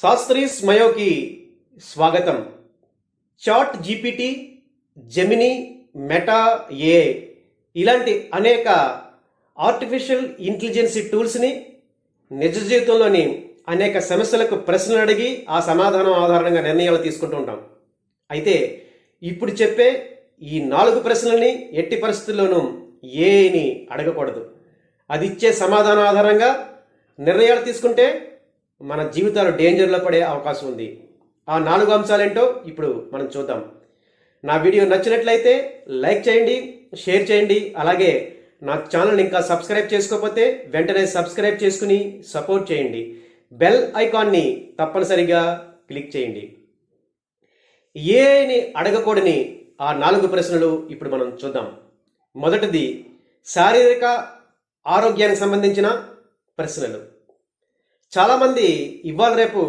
శాస్త్రి స్మయోకి స్వాగతం. Chat GPT Gemini Meta ఏ ఇలాంటి అనేక ఆర్టిఫిషియల్ ఇంటెలిజెన్సీ టూల్స్ని నిజ జీవితంలోని అనేక సమస్యలకు ప్రశ్నలు అడిగి ఆ సమాధానం ఆధారంగా నిర్ణయాలు తీసుకుంటూ ఉంటాం. అయితే ఇప్పుడు చెప్పే ఈ నాలుగు ప్రశ్నల్ని ఎట్టి పరిస్థితుల్లోనూ ఏని అడగకూడదు. అది ఇచ్చే సమాధానం ఆధారంగా నిర్ణయాలు తీసుకుంటే మన జీవితాలు డేంజర్లో పడే అవకాశం ఉంది. ఆ నాలుగు అంశాలేంటో ఇప్పుడు మనం చూద్దాం. నా వీడియో నచ్చినట్లయితే లైక్ చేయండి షేర్ చేయండి అలాగే నా ఛానల్ ఇంకా సబ్స్క్రైబ్ చేసుకోకపోతే వెంటనే సబ్స్క్రైబ్ చేసుకుని సపోర్ట్ చేయండి. బెల్ ఐకాన్ని తప్పనిసరిగా క్లిక్ చేయండి. ఏని అడగకూడని ఆ నాలుగు ప్రశ్నలు ఇప్పుడు మనం చూద్దాం. మొదటిది శారీరక ఆరోగ్యానికి సంబంధించిన ప్రశ్నలు. చాలామంది ఇవాళ రేపు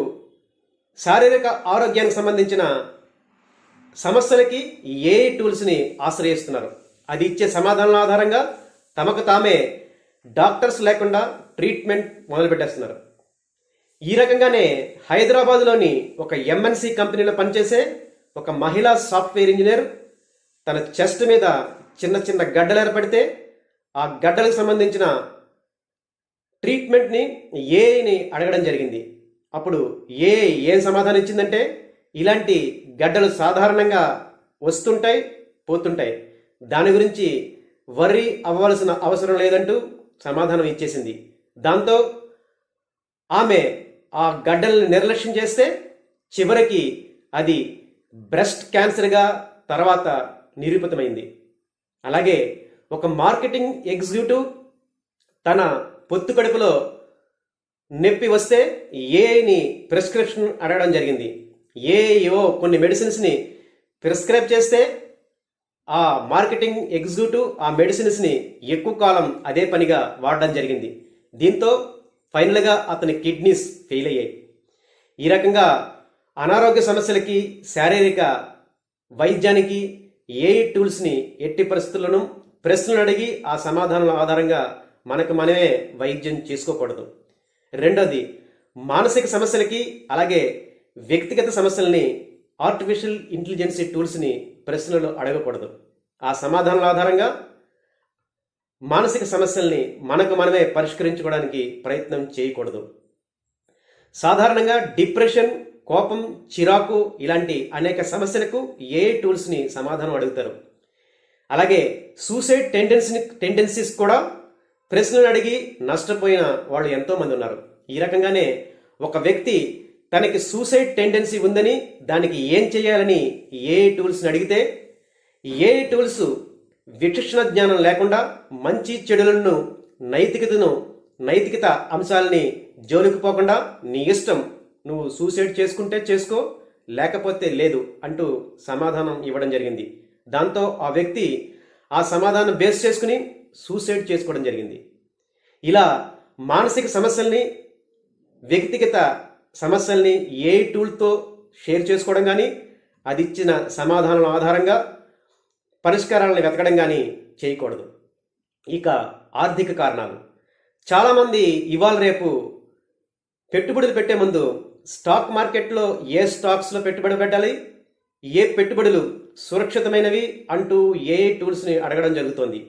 శారీరక ఆరోగ్యానికి సంబంధించిన సమస్యలకి ఏ టూల్స్ని ఆశ్రయిస్తున్నారు? అది ఇచ్చే సమాధానాల ఆధారంగా తమకు తామే డాక్టర్స్ లేకుండా ట్రీట్మెంట్ మొదలుపెట్టేస్తున్నారు. ఈ రకంగానే హైదరాబాద్లోని ఒక ఎంఎన్సి కంపెనీలో పనిచేసే ఒక మహిళా సాఫ్ట్వేర్ ఇంజనీర్ తన చెస్ట్ మీద చిన్న చిన్న గడ్డలు ఏర్పడితే ఆ గడ్డలకు సంబంధించిన ట్రీట్మెంట్ని ఏఐని అడగడం జరిగింది. అప్పుడు ఏ ఏం సమాధానం ఇచ్చిందంటే ఇలాంటి గడ్డలు సాధారణంగా వస్తుంటాయి పోతుంటాయి. దాని గురించి వర్రీ అవ్వాల్సిన అవసరం లేదంటూ సమాధానం ఇచ్చేసింది. దాంతో ఆమె ఆ గడ్డల్ని నిర్లక్ష్యం చేస్తే చివరికి అది బ్రెస్ట్ క్యాన్సర్గా తర్వాత నిరూపితమైంది. అలాగే ఒక మార్కెటింగ్ ఎగ్జిక్యూటివ్ తన పొత్తు కడుపులో నొప్పి వస్తే ఏని ప్రిస్క్రిప్షన్ అడగడం జరిగింది. ఏ కొన్ని మెడిసిన్స్ని ప్రిస్క్రైబ్ చేస్తే ఆ మార్కెటింగ్ ఎగ్జిక్యూటివ్ ఆ మెడిసిన్స్ని ఎక్కువ కాలం అదే పనిగా వాడడం జరిగింది. దీంతో ఫైనల్గా అతని కిడ్నీస్ ఫెయిల్ అయ్యాయి. ఈ రకంగా అనారోగ్య సమస్యలకి శారీరక వైద్యానికి ఏ టూల్స్ని ఎట్టి పరిస్థితులను ప్రశ్నలు అడిగి ఆ సమాధానాల ఆధారంగా మనకు మనమే వైద్యం చేసుకోకూడదు. రెండోది మానసిక సమస్యలకి అలాగే వ్యక్తిగత సమస్యల్ని ఆర్టిఫిషియల్ ఇంటెలిజెన్సీ టూల్స్ని ప్రశ్నలు అడగకూడదు. ఆ సమాధానాల ఆధారంగా మానసిక సమస్యల్ని మనకు మనమే పరిష్కరించుకోవడానికి ప్రయత్నం చేయకూడదు. సాధారణంగా డిప్రెషన్ కోపం చిరాకు ఇలాంటి అనేక సమస్యలకు ఏ టూల్స్ని సమాధానం అడుగుతారు. అలాగే సూసైడ్ టెండెన్సీ టెండెన్సీస్ కూడా ప్రశ్నలు అడిగి నష్టపోయిన వాళ్ళు ఎంతోమంది ఉన్నారు. ఈ రకంగానే ఒక వ్యక్తి తనకి సూసైడ్ టెండెన్సీ ఉందని దానికి ఏం చేయాలని ఏ టూల్స్ని అడిగితే ఏ టూల్స్ విచక్షణ జ్ఞానం లేకుండా మంచి చెడులను నైతికతను నైతికత అంశాలని జోలికి పోకుండా నీ ఇష్టం నువ్వు సూసైడ్ చేసుకుంటే చేసుకో లేకపోతే లేదు అంటూ సమాధానం ఇవ్వడం జరిగింది. దాంతో ఆ వ్యక్తి ఆ సమాధానం బేస్ చేసుకుని సూసైడ్ చేసుకోవడం జరిగింది. ఇలా మానసిక సమస్యల్ని వ్యక్తిగత సమస్యల్ని ఏ టూల్తో షేర్ చేసుకోవడం కానీ అది ఇచ్చిన సమాధానం ఆధారంగా పరిష్కారాలను వెతకడం కానీ చేయకూడదు. ఇక ఆర్థిక కారణాలు. చాలామంది ఇవాళ రేపు పెట్టుబడులు పెట్టే ముందు స్టాక్ మార్కెట్లో ఏ స్టాక్స్లో పెట్టుబడి పెట్టాలి ఏ పెట్టుబడులు సురక్షితమైనవి అంటూ ఏ టూల్స్ని అడగడం జరుగుతోంది.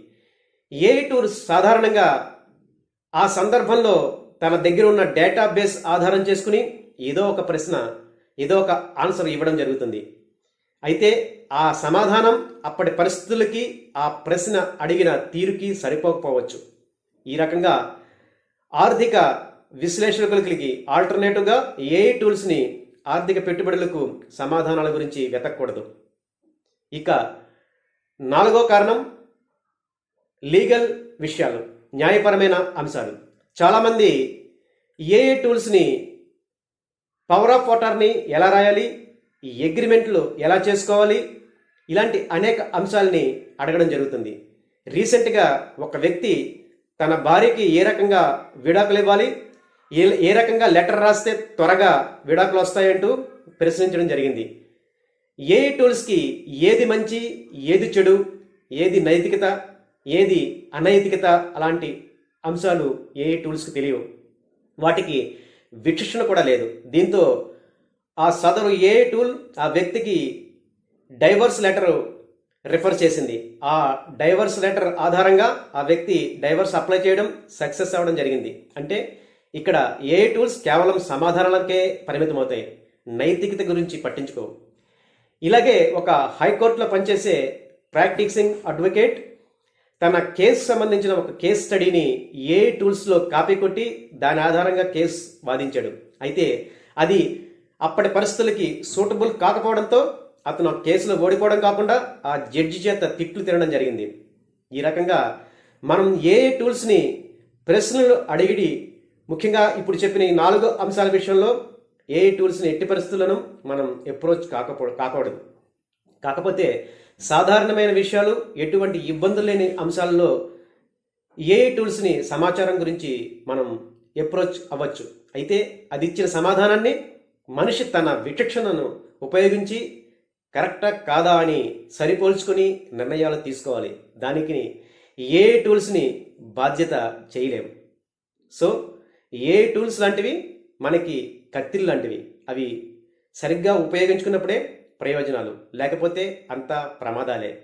ఏ టూల్స్ సాధారణంగా ఆ సందర్భంలో తన దగ్గర ఉన్న డేటాబేస్ ఆధారం చేసుకుని ఏదో ఒక ప్రశ్న ఏదో ఒక ఆన్సర్ ఇవ్వడం జరుగుతుంది. అయితే ఆ సమాధానం అప్పటి పరిస్థితులకి ఆ ప్రశ్న అడిగిన తీరుకి సరిపోకపోవచ్చు. ఈ రకంగా ఆర్థిక విశ్లేషకులకి ఆల్టర్నేటివ్గా ఏ టూల్స్ని ఆర్థిక పెట్టుబడులకు సమాధానాల గురించి వెతకూడదు ఇక నాలుగో కారణం లీగల్ విషయాలు న్యాయపరమైన అంశాలు. చాలామంది ఏ టూల్స్ని పవర్ ఆఫ్ వాటర్ని ఎలా రాయాలి ఈ అగ్రిమెంట్లు ఎలా చేసుకోవాలి ఇలాంటి అనేక అంశాలని అడగడం జరుగుతుంది. రీసెంట్గా ఒక వ్యక్తి తన భార్యకి ఏ రకంగా విడాకులు ఇవ్వాలి ఏ ఏ రకంగా లెటర్ రాస్తే త్వరగా విడాకులు వస్తాయంటూ ప్రశ్నించడం జరిగింది. ఏ టూల్స్కి ఏది మంచి ఏది చెడు ఏది నైతికత ఏది అనైతికత అలాంటి అంశాలు ఏ టూల్స్కి తెలియవు. వాటికి విచక్షణ కూడా లేదు. దీంతో ఆ సదరు ఏ టూల్ ఆ వ్యక్తికి డైవర్స్ లెటర్ రిఫర్ చేసింది. ఆ డైవర్స్ లెటర్ ఆధారంగా ఆ వ్యక్తి డైవర్స్ అప్లై చేయడం సక్సెస్ అవ్వడం జరిగింది. అంటే ఇక్కడ ఏ టూల్స్ కేవలం సమాధానాలకే పరిమితమవుతాయి. నైతికత గురించి పట్టించుకో ఇలాగే ఒక హైకోర్టులో పనిచేసే ప్రాక్టీసింగ్ అడ్వకేట్ తన కేసు సంబంధించిన ఒక కేస్ స్టడీని ఏ టూల్స్లో కాపీ కొట్టి దాని ఆధారంగా కేసు వాదించాడు. అయితే అది అప్పటి పరిస్థితులకి సూటబుల్ కాకపోవడంతో అతను ఆ కేసులో ఓడిపోవడం కాకుండా ఆ జడ్జి చేత తిట్లు తినడం జరిగింది. ఈ రకంగా మనం ఏ టూల్స్ని ప్రశ్నలు అడిగిడి ముఖ్యంగా ఇప్పుడు చెప్పిన ఈ నాలుగు అంశాల విషయంలో ఏ టూల్స్ని ఎట్టి పరిస్థితులను మనం అప్రోచ్ కాకపో కాకూడదు. కాకపోతే సాధారణమైన విషయాలు ఎటువంటి ఇబ్బందులు లేని అంశాలలో ఏఐ టూల్స్ని సమాచారం గురించి మనం అప్రోచ్ అవ్వచ్చు? అయితే అది ఇచ్చిన సమాధానాన్ని మనిషి తన విచక్షణను ఉపయోగించి కరెక్టా కాదా అని సరిపోల్చుకొని నిర్ణయాలు తీసుకోవాలి. దానికి ఏ టూల్స్ని బాధ్యత చేయలేము సో ఏ టూల్స్ లాంటివి? మనకి కత్తిలు లాంటివి. అవి సరిగ్గా ఉపయోగించుకున్నప్పుడే ప్రయోజనాలు. లేకపోతే అంతా ప్రమాదాలే.